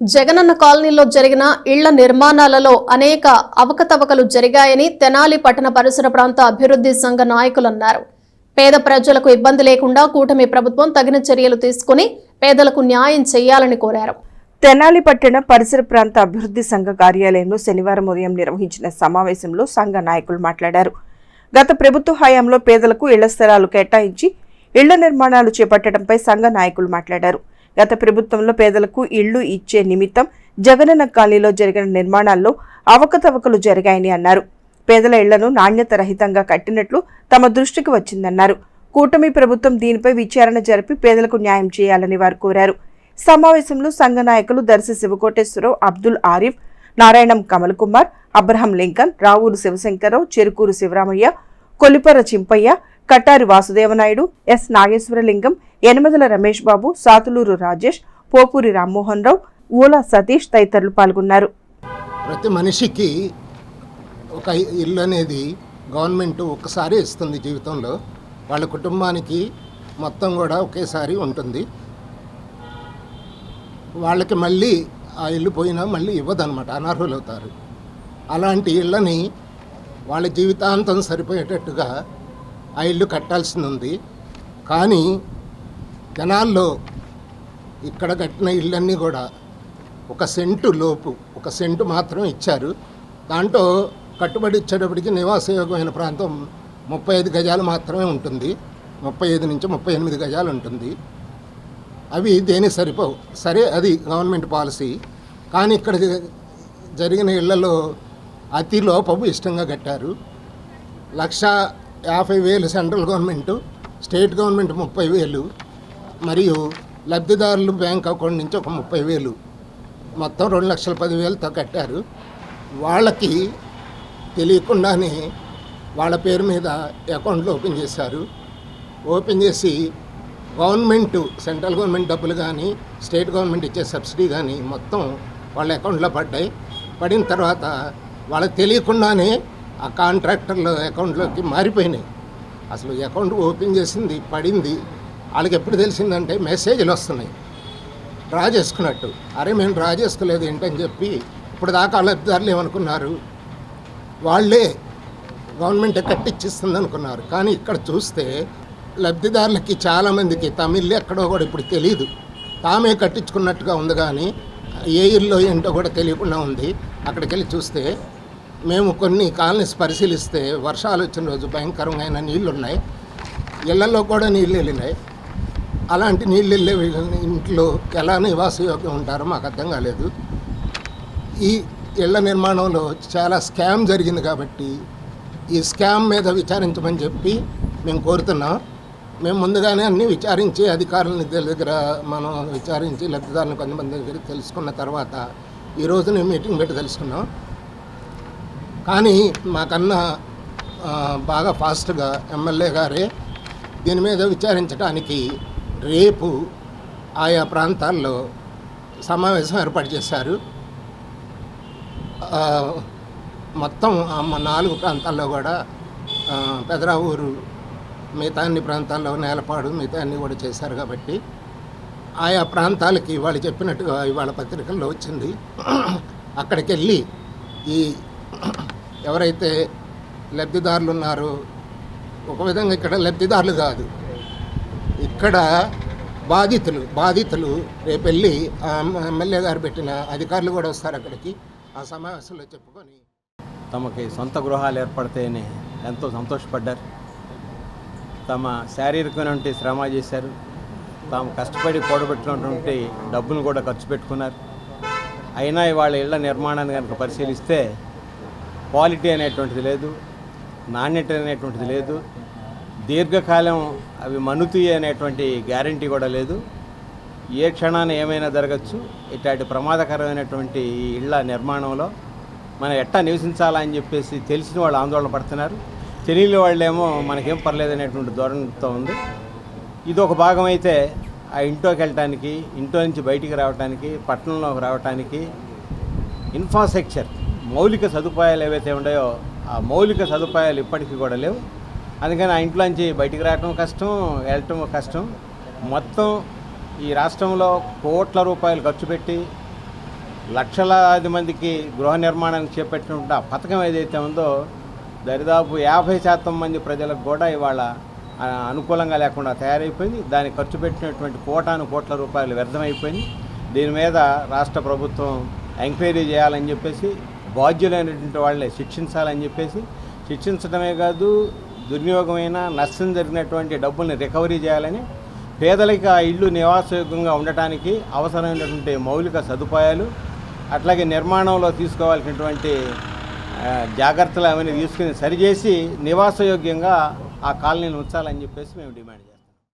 జగనన్న కాలనీలో జరిగిన ఇళ్ళ నిర్మాణాలలో అనేక అవకతవకలు జరిగాయని తెనాలి పట్టణ పరిసర ప్రాంత అభివృద్ధి సంఘ నాయకులు అన్నారు పేద ప్రజలకు ఇబ్బంది లేకుండా కూటమి ప్రభుత్వం తగిన చర్యలు తీసుకుని పేదలకు న్యాయం చేయాలని కోరారు. తెనాలి పట్టణ పరిసర ప్రాంత అభివృద్ధి సంఘ కార్యాలయంలో శనివారం ఉదయం నిర్వహించిన సమావేశంలో సంఘ నాయకులు మాట్లాడారు. గత ప్రభుత్వ హయాంలో పేదలకు ఇళ్ళ స్థలాలు కేటాయించి ఇళ్ళ నిర్మాణాలు చేపట్టడంపై సంఘ నాయకులు మాట్లాడారు. గత ప్రభుత్వంలో పేదలకు ఇళ్ళు ఇచ్చే నిమిత్తం జగనన్న కాలనీలో జరిగిన నిర్మాణాల్లో అవకతవకలు జరిగాయని అన్నారు. పేదల ఇళ్ళను నాణ్యత రహితంగా కట్టినట్లు తమ దృష్టికి వచ్చిందన్నారు. కూటమి ప్రభుత్వం దీనిపై విచారణ జరిపి పేదలకు న్యాయం చేయాలని వారు కోరారు. సమావేశంలో సంఘ నాయకులు Darsi Sivakoteswararao Abdul Arif Narayanam Kamal Kumar Abraham Lincoln Ravuru Sivasankararao Cherukuru Sivaramaiah Kolipara Chimpaiah Kattari Vasudevanaidu S Nageswaralingam Yanamadala Ramesh Babu Satuluru Rajesh Popuri Rammohan Rao Oola Satish తదితరులు పాల్గొన్నారు. ప్రతి మనిషికి ఒక ఇల్లు అనేది గవర్నమెంట్ ఒక్కసారి ఇస్తుంది జీవితంలో. వాళ్ళ కుటుంబానికి మొత్తం కూడా ఒకేసారి ఉంటుంది. వాళ్ళకి మళ్ళీ ఆ ఇల్లు పోయినా మళ్ళీ ఇవ్వదన్నమాట అనర్హులు అవుతారు అలాంటి ఇళ్ళని వాళ్ళ జీవితాంతం సరిపోయేటట్టుగా ఆ ఇల్లు కట్టాల్సింది ఉంది కానీ జనాల్లో ఇక్కడ కట్టిన ఇళ్ళన్నీ కూడా ఒక సెంటు లోపు ఒక సెంటు మాత్రం ఇచ్చారు. దాంట్లో కట్టుబడి ఇచ్చేటప్పటికి నివాసయోగ్యమైన ప్రాంతం ముప్పై ఐదు గజాలు మాత్రమే ఉంటుంది. ముప్పై ఐదు నుంచి ముప్పై ఎనిమిది గజాలు ఉంటుంది. అవి దేనికి సరిపోవు? సరే అది గవర్నమెంట్ పాలసీ. కానీ ఇక్కడ జరిగిన ఇళ్ళలో అతి లోపము ఇష్టంగా కట్టారు. లక్ష యాభై వేలు సెంట్రల్ గవర్నమెంట్ స్టేట్ గవర్నమెంట్ ముప్పై వేలు మరియు లబ్ధిదారులు బ్యాంక్ అకౌంట్ నుంచి ఒక ముప్పై వేలు. మొత్తం రెండు లక్షల పదివేలతో కట్టారు. వాళ్ళకి తెలియకుండానే వాళ్ళ పేరు మీద అకౌంట్లు ఓపెన్ చేశారు. ఓపెన్ చేసి గవర్నమెంట్ సెంట్రల్ గవర్నమెంట్ డబ్బులు కానీ స్టేట్ గవర్నమెంట్ ఇచ్చే సబ్సిడీ కానీ మొత్తం వాళ్ళ అకౌంట్లో పడ్డాయి. పడిన తర్వాత వాళ్ళకి తెలియకుండానే ఆ కాంట్రాక్టర్ల అకౌంట్లోకి మారిపోయినాయి. అసలు అకౌంట్ ఓపెన్ చేసింది పడింది. వాళ్ళకి ఎప్పుడు తెలిసిందంటే మెసేజ్లు వస్తున్నాయి. డ్రా చేసుకున్నట్టు. అరే మేము డ్రా చేసుకోలేదు ఏంటని చెప్పి ఇప్పుడు దాకా లబ్ధిదారులు ఏమనుకున్నారు? వాళ్ళే గవర్నమెంట్ కట్టిచ్చిస్తుంది అనుకున్నారు. కానీ ఇక్కడ చూస్తే లబ్ధిదారులకి చాలామందికి తమిళ్ ఎక్కడో కూడా ఇప్పుడు తెలియదు తామే కట్టించుకున్నట్టుగా ఉంది కానీ ఏ ఇల్లు ఏంటో కూడా తెలియకుండా ఉంది. అక్కడికి వెళ్ళి చూస్తే మేము కొన్ని కాలనీస్ పరిశీలిస్తే వర్షాలు వచ్చిన రోజు భయంకరమైన నీళ్ళు ఉన్నాయి ఇళ్ళలో కూడా నీళ్ళు వెళ్ళినాయి. అలాంటి నీళ్ళు వెళ్ళే ఇంట్లో ఎలా నివాసయోగ్యం ఉంటారో మాకు అర్థం కాలేదు. ఈ ఇళ్ళ నిర్మాణంలో చాలా స్కామ్ జరిగింది కాబట్టి ఈ స్కామ్ మీద విచారించమని చెప్పి మేము కోరుతున్నాం. మేము ముందుగానే అన్నీ విచారించి అధికారులని దగ్గర మనం విచారించి లబ్ధిదారులను కొంతమంది దగ్గర తెలుసుకున్న తర్వాత ఈరోజు నేను మీటింగ్ పెట్టి తెలుసుకున్నాం. కానీ మాకన్నా బాగా ఫాస్ట్గా ఎమ్మెల్యే గారే దీని మీద విచారించడానికి రేపు ఆయా ప్రాంతాల్లో సమావేశం ఏర్పాటు చేశారు. మొత్తం మా నాలుగు ప్రాంతాల్లో కూడా పెదరావూరు మిగతా అన్ని ప్రాంతాల్లో నేలపాడు మిగతా అన్ని కూడా చేశారు కాబట్టి ఆయా ప్రాంతాలకి వాళ్ళు చెప్పినట్టుగా ఇవాళ పత్రికల్లో వచ్చింది. అక్కడికి వెళ్ళి ఈ ఎవరైతే లబ్ధిదారులు ఉన్నారో ఒక విధంగా ఇక్కడ లబ్ధిదారులు కాదు. ఇక్కడ బాధితులు బాధితులు రేపు వెళ్ళి ఎమ్మెల్యే గారు పెట్టిన అధికారులు కూడా వస్తారు అక్కడికి. ఆ సమావేశంలో చెప్పుకొని తమకి సొంత గృహాలు ఏర్పడితేనే ఎంతో సంతోషపడ్డారు. తమ శారీరకమైనటువంటి శ్రమ చేశారు. తాము కష్టపడి కూడబెట్టినటువంటి డబ్బును కూడా ఖర్చు పెట్టుకున్నారు. అయినా వాళ్ళ ఇళ్ళ నిర్మాణాన్ని కనుక పరిశీలిస్తే క్వాలిటీ అనేటువంటిది లేదు నాణ్యత అనేటువంటిది లేదు దీర్ఘకాలం అవి మనుతి అనేటువంటి గ్యారంటీ కూడా లేదు. ఏ క్షణాన ఏమైనా జరగచ్చు ఇట్లాంటి ప్రమాదకరమైనటువంటి ఈ ఇళ్ళ నిర్మాణంలో మనం ఎట్టా నివసించాలా అని చెప్పేసి తెలిసిన వాళ్ళు ఆందోళన పడుతున్నారు. తెలియని వాళ్ళేమో మనకేం పర్లేదు అనేటువంటి ధోరణితో ఉంది. ఇది ఒక భాగం అయితే ఆ ఇంట్లోకి వెళ్ళటానికి ఇంట్లో నుంచి బయటికి రావడానికి పట్టణంలోకి రావటానికి ఇన్ఫ్రాస్ట్రక్చర్ మౌలిక సదుపాయాలు ఏవైతే ఉన్నాయో ఆ మౌలిక సదుపాయాలు ఇప్పటికీ కూడా లేవు. అందుకని ఆ ఇంట్లోంచి బయటికి రావటం కష్టం వెళ్ళటం కష్టం. మొత్తం ఈ రాష్ట్రంలో కోట్ల రూపాయలు ఖర్చు పెట్టి లక్షలాది మందికి గృహ నిర్మాణానికి చేపట్టినటువంటి ఆ పథకం ఏదైతే ఉందో దరిదాపు యాభై శాతం మంది ప్రజలకు కూడా ఇవాళ అనుకూలంగా లేకుండా తయారైపోయింది. దాన్ని ఖర్చు పెట్టినటువంటి కోటాను కోట్ల రూపాయలు వ్యర్థమైపోయింది. దీని మీద రాష్ట్ర ప్రభుత్వం ఎంక్వైరీ చేయాలని చెప్పేసి బాధ్యులైనటువంటి వాళ్ళని శిక్షించాలని చెప్పేసి శిక్షించడమే కాదు దుర్వినియోగమైన నష్టం జరిగినటువంటి డబ్బుల్ని రికవరీ చేయాలని పేదలకి ఆ ఇల్లు నివాసయోగ్యంగా ఉండటానికి అవసరమైనటువంటి మౌలిక సదుపాయాలు అట్లాగే నిర్మాణంలో తీసుకోవాల్సినటువంటి జాగ్రత్తలు అవన్నీ తీసుకుని సరిచేసి నివాసయోగ్యంగా ఆ కాలనీని ఉంచాలని చెప్పేసి మేము డిమాండ్ చేస్తాం